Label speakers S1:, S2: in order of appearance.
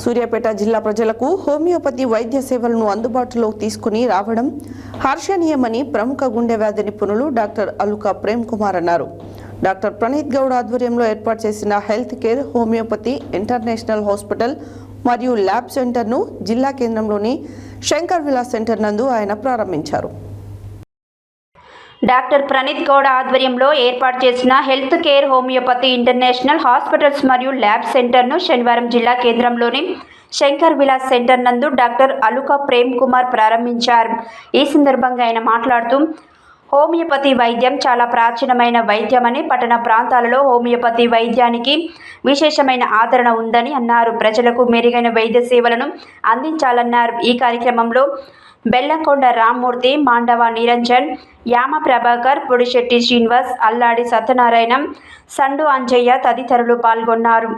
S1: సూర్యాపేట జిల్లా ప్రజలకు హోమియోపతి వైద్య సేవలను అందుబాటులోకి తీసుకుని రావడం హర్షణీయమని ప్రముఖ గుండె వ్యాధి నిపుణులు డాక్టర్ అలుక ప్రేమ్ కుమార్ అన్నారు. డాక్టర్ ప్రణీత్ గౌడ్ ఆధ్వర్యంలో ఏర్పాటు చేసిన health care homeopathy international hospital మరియు ల్యాబ్ సెంటర్ను జిల్లా కేంద్రంలోని శంకర్ విలాస్ సెంటర్ నందు ఆయన ప్రారంభించారు.
S2: డాక్టర్ ప్రణీత్ గౌడ ఆధ్వర్యంలో ఏర్పాటు చేసిన health care homeopathy international hospitals మరియు ల్యాబ్ సెంటర్ను శనివారం జిల్లా కేంద్రంలోని శంకర్ విలాస్ సెంటర్ నందు డాక్టర్ అలుక ప్రేమ్ కుమార్ ప్రారంభించారు. ఈ సందర్భంగా ఆయన మాట్లాడుతూ హోమియోపతి వైద్యం చాలా ప్రాచీనమైన వైద్యమని పట్టణ ప్రాంతాలలో హోమియోపతి వైద్యానికి విశేషమైన ఆదరణ ఉందని అన్నారు. ప్రజలకు మెరుగైన వైద్య సేవలను అందించాలన్నారు. ఈ కార్యక్రమంలో బెల్లంకొండ రామ్మూర్తి మాండవ నిరంజన్ యామ ప్రభాకర్ పొడిశెట్టి శ్రీనివాస్ అల్లాడి సత్యనారాయణం సండు అంజయ్య తదితరులు పాల్గొన్నారు.